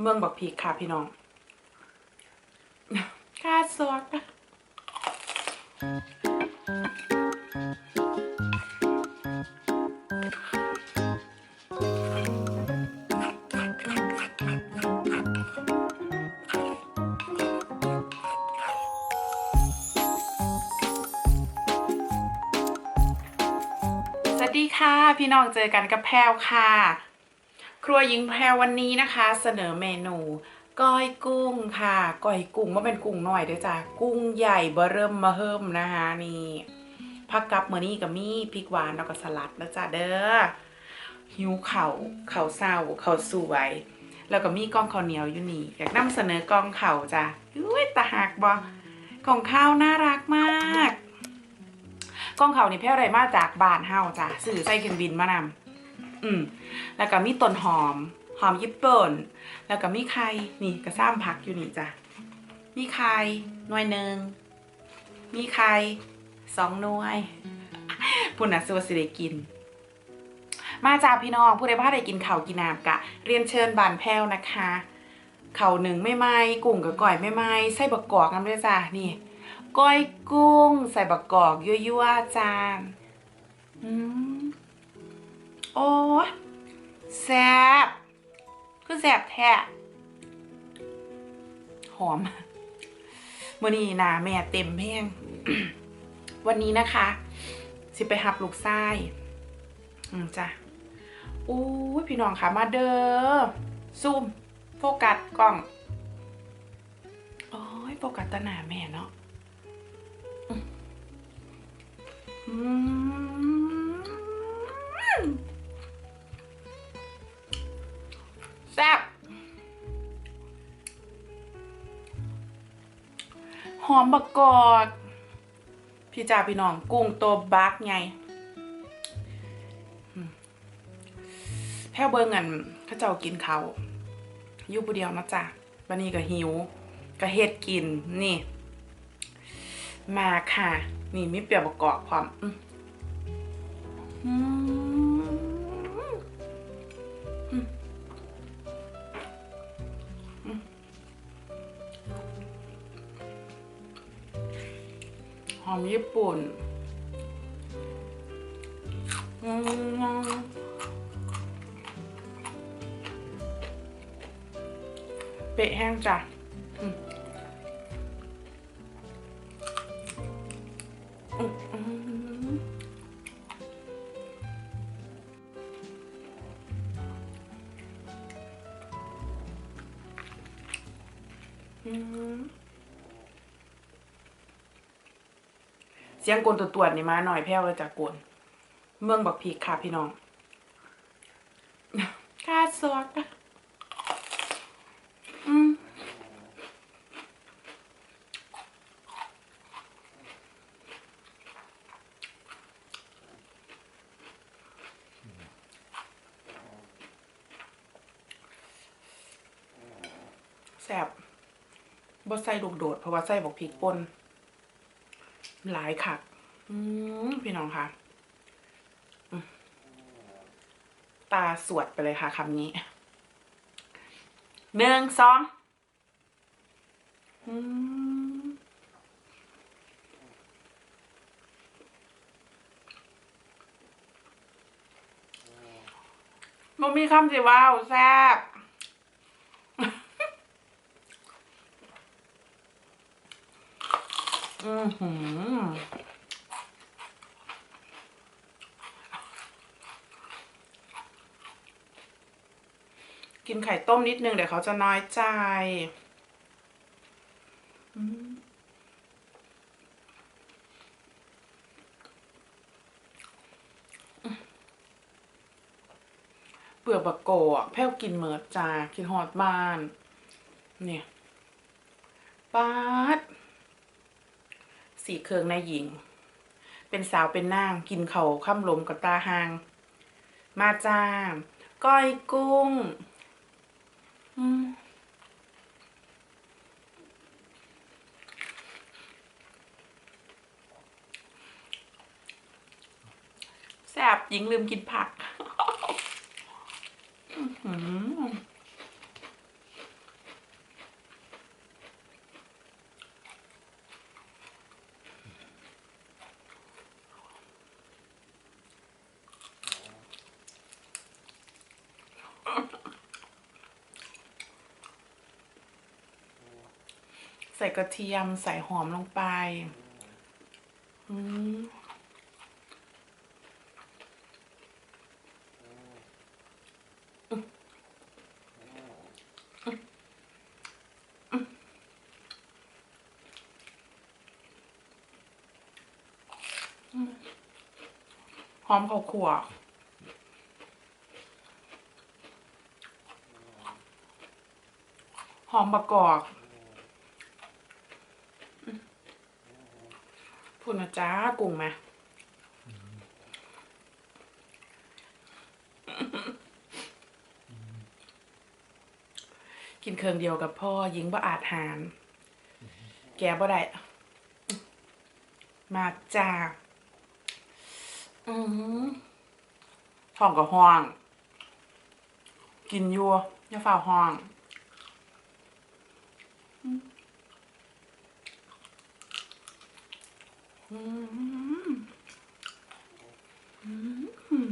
เมืองบักพีค่ะพี่น้องค่าซอกอะสวัสดีค่ะ พี่น้องเจอกันกับแพรวค่ะ ครัวหญิงแพรวันนี้นะคะ เสนอเมนูก้อยกุ้งค่ะก้อยกุ้งว่าเป็นกุ้งหน่อยเด้วยจ้ะกุ้งใหญ่เบอเริ่มมาเฮิมนะคะนี่ผักกับเมอนี่กับมี่พริกหวานแล้วก็สลัดแล้วจ้ะเด้อหิวเข่าวข่าเศร้าเข่าสวย แล้วก็มีกล้องข้าวเหนียวอยู่นี่อยากนำเสนอกล้องเข่าจ้ะอุ้ยตาหักบอกล่องข้าวน่ารักมากกล้องเขานี่แพ้อะไรมาจากบ้านเฮาจ้ะสื่อใส่เครื่องบินมานำ อืมแล้วก็มีต้นหอม หอมญี่ปุ่น แล้วก็มีไข่นี่กระซ้ำพักอยู่นี่จ้ะ มีไข่หน่วยหนึ่ง มีไข่สองหน่วยพุ่นนะสวัสดีกิน มาจากพี่น้องผู้ใดบ้าได้กินข่าวกินน้ำกะ เรียนเชิญบานแพ้วนะคะเข่าหนึ่งไม่ไหมกุ้งกับก่อยไม่ไหมไส้บักกอกน้ำด้วยจ้ะนี่ก้อยกุ้ง ใส่บักกอกยั่วๆจานอืม โอ้แซบคือแซบแท้หอมมื่อนี้นาแม่เต็มแห้งวันนี้นะคะ สิไปหับลูกไส้อืมจ้ะอู้พี่น้องค่ะมาเด้อซูม โฟกัสกล้องโอ้ยโฟกัสตาหนาแม่เนาะอืม แซ่บหอมบะกอด พี่จ่าพี่น้องกุ้งตัวบักไงแพ้วเบิงอันเข้าเจ้ากินเขาอยู่ผู้เดียวนะจ๊ะวันนี้ก็หิวก็เฮ็ดกินนี่ มาค่ะ นี่มีเปรียวประกอบความอืม หอมญี่ปุ่นอืมเปะแห้งจ้ะ เสียงกลตัวตรวจนี่มาหน่อยแพ้วเลยจากกลเมืองบักพีกค่ะพี่น้องค่าซอกอะอืมแซ่บบดใส่ลูกโดด เพราะว่าใส่บอกพริกป่น หลายคักอืมพี่น้องค่ะอืมตาสวดไปเลยค่ะคำนี้หนึ่งสองอืมมันมีคำสิว้าวแซ่บ อือหือกินไข่ต้มนิดนึงเดี๋ยวเขาจะน้อยใจ เปลือกบักโกะแพ้วกินเมิดจ้ากินฮอดบ้าน เนี่ยป๊าด สี่เครืองในหญิง เป็นสาวเป็นนางกินเขาข้ามลมกับตาหาง มาจ้าก้อยกุ้งแซบหญิงลืมกินผัก อื ใส่กระเทียมใส่หอมลงไปอืมหอมข้าวคั่วหอมประกอบ พูดนะจ้ากุ้งไหมกินเครื่องเดียวกับพ่อยิงบ่อาจหาร แกบ่ได้มาจ้าอืมห้องกับห้อง กินยัวอย่าฝ่าห้อง อืม อืมอืม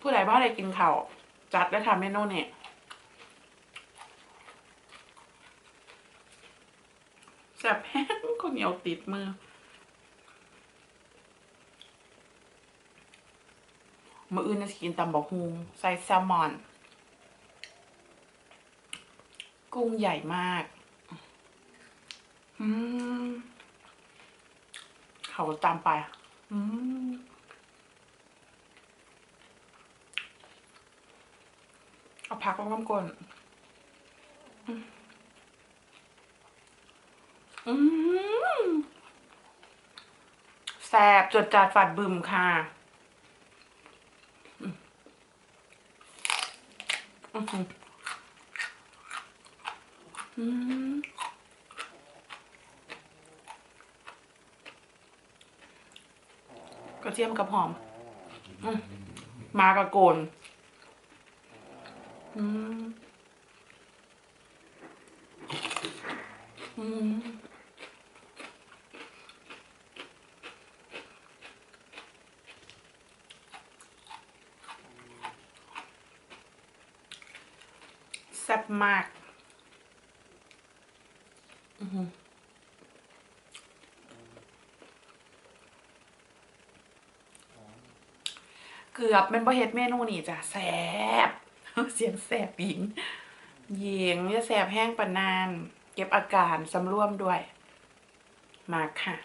ผู้ใดบ้าได้กินข้าวจัดได้ทำเมนูเนี่ยแซ่บแห้งก็เหนียวติดมือ มืออื่นจะกินตำบอกฮุงใส่แซลมอน กุ้งใหญ่มาก อืมเขาตามไป อืมเอาผักลงน้ำกลนอืมอืมแซ่บจดจาดฝาดบึมค่ะอืมกระ เทียมกับหอมอืมมากระโกนอืมอืมแซ่บมาก อือหือ เกือบเป็นบ่เฮ็ดเมนูนี่จ้ะแซ่บเสียงแซ่บหญิงหญิงจะแซ่บแห้งปานนาน เก็บอาการสำรวมด้วย มาค่ะ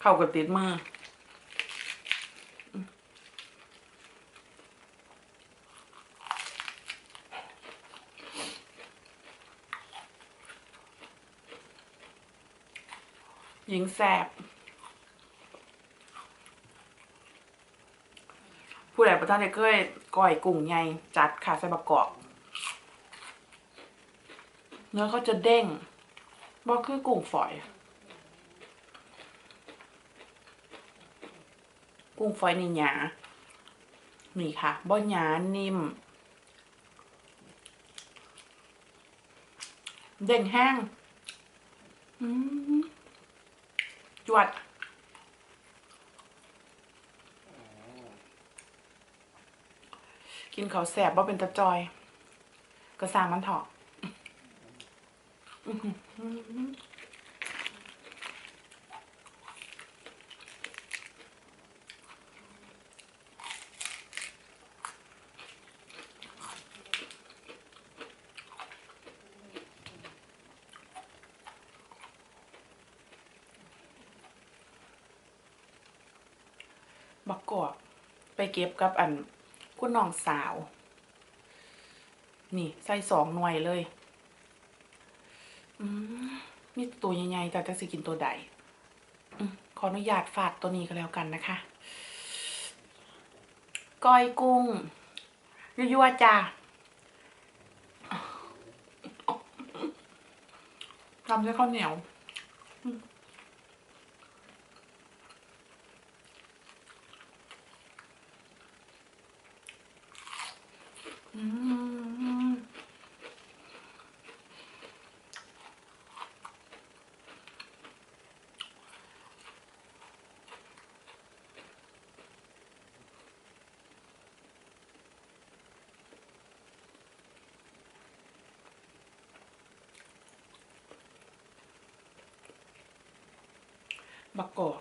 เข้ากับติดมือหญิงแสบ ผู้ใด ประทานได้เคยก้อยกุ้งไงจัดค่ะใส่ประกอบเนื้อเขาจะเด้งบ่คือกุ้งฝอย กุ้งฝอยนี่หยานี่ค่ะบ่หยานิ่ม เด้งแห้งจวด กินเขาแสบว่าเป็นตะจอย ก็สร้างมันเถอะบักกอกไปเก็บกับอัน คุณน้องสาว นี่ใส่สองหน่วยเลยอืมนี่ตัวใหญ่ๆแต่จะสิกินตัวใดอขออนุญาตฝาดตัวนี้ก็แล้วกันนะคะก้อยกุ้งยั่วๆจ้าทำด้วยข้าวเหนียว บะกอก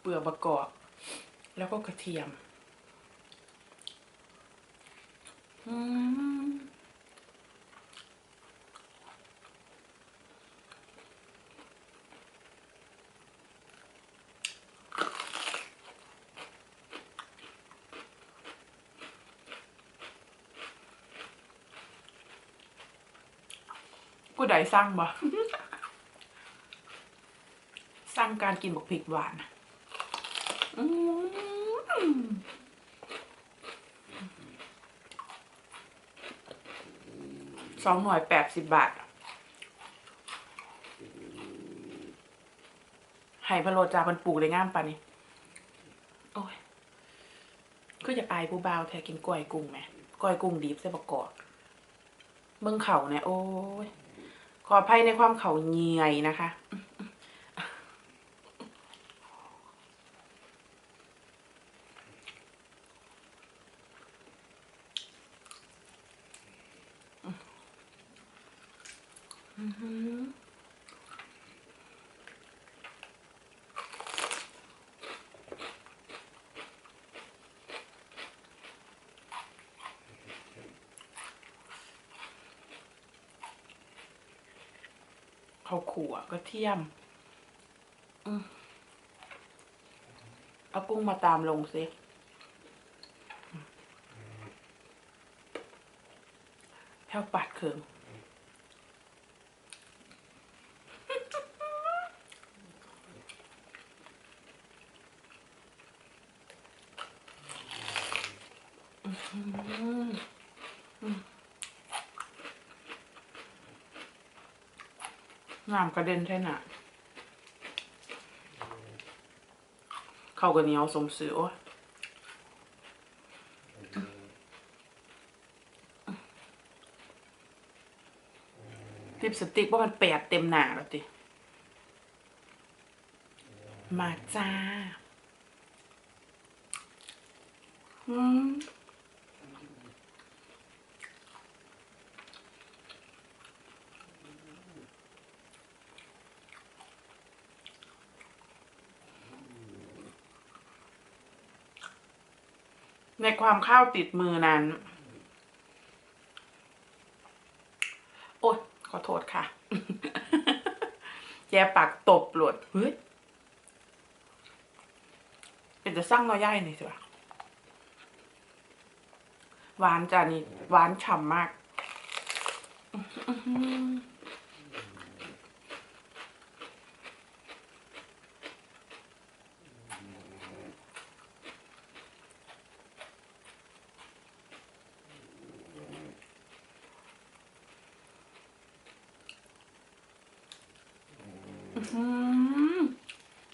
เปลือกบะกอก แล้วก็กระเทียม กูได้สร้างบ่ สร้างการกินบกพริกหวานอืม สองหน่วยแปดสิบบาทไห่พะโลจามันปลูกเลยง่ามปะนี่โอ้ยก็อยากอายผู้บ่าวแทกินก้อยกุ้งไหมก้อยกุ้งดิบใส่ประกอบเบิ่งเข่าเนี่ยโอ้ยขออภัยในความเข่าเงยนะคะ ข้าวขั่วกระเทียมอืมเอากุ้งมาตามลงสิแถวปัดเคืองอื้อหือ น้ำกระเด็นใช่น่ะ เข้ากันเหนียวสมสือโอ้ยลิปสติกว่ามันแปดเต็มหนาแล้วติ มาจ้า อืม ในความข้าวติดมือนั้น โอ๊ยขอโทษค่ะ แย่ปากตบหลดเฮ้ยเป็นจะสร้างน้อยย่ายหน่อยสิวะหวานจ้านี่หวานฉ่ำมาก อื อืม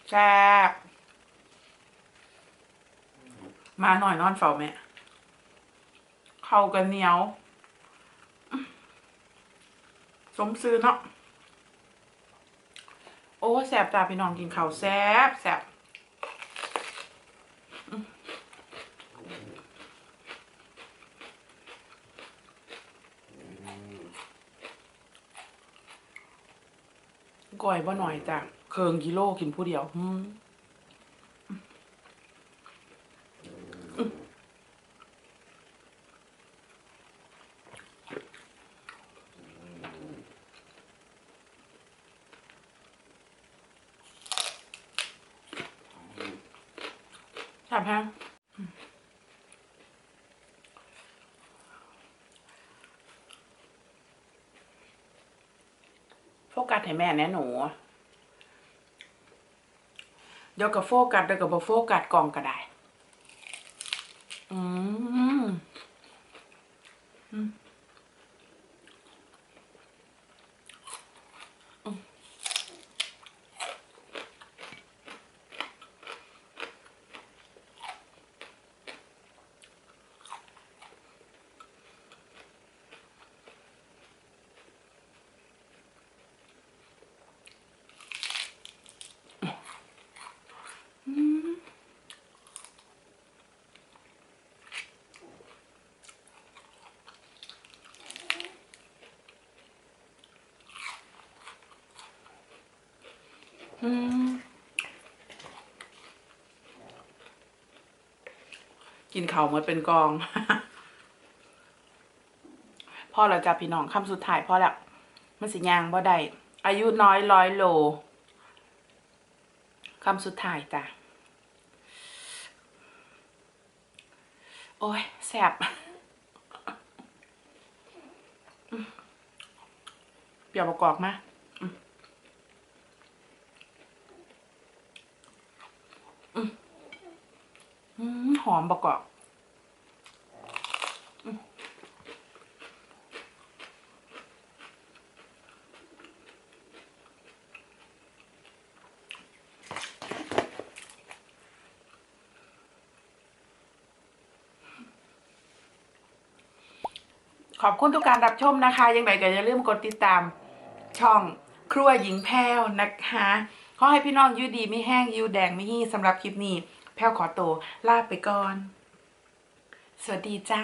แซ่บมาหน่อยนอนเฝ้าแม่เข้ากันเหนียว สมซื้อเนาะ โอ้แสบตาพี่น้องกินข้าวแซบแซบ ก่อยบ่หน่อยจ้ะเคิงกิโลกินผู้เดียวอืมแซ่บแฮงอืมโฟกัส ให้แม่แน่หนู เดี๋ยวกับโฟกัสเดี๋ยวกับโฟกัสกล่องก็ได้ อืม กินเข่าเหมือนเป็นกอง พ่อเราจะพี่น้องคำสุดท้ายพ่อแล้วมันสิยางบ่ได้อายุน้อยร้อยโลคำสุดท้ายจ้ะ โอ้ยแสบเปียกประกอบมา หอมประกอบขอบคุณทุกการรับชมนะคะ ยังไงก็อย่าลืมกดติดตามช่องครัวหญิงแพ้วนะคะ ขอให้พี่น้องยูดีไม่แห้งยูแดงไม่ฮี่สำหรับคลิปนี้ แพ้วขอตัวลาไปก่อน สวัสดีจ้า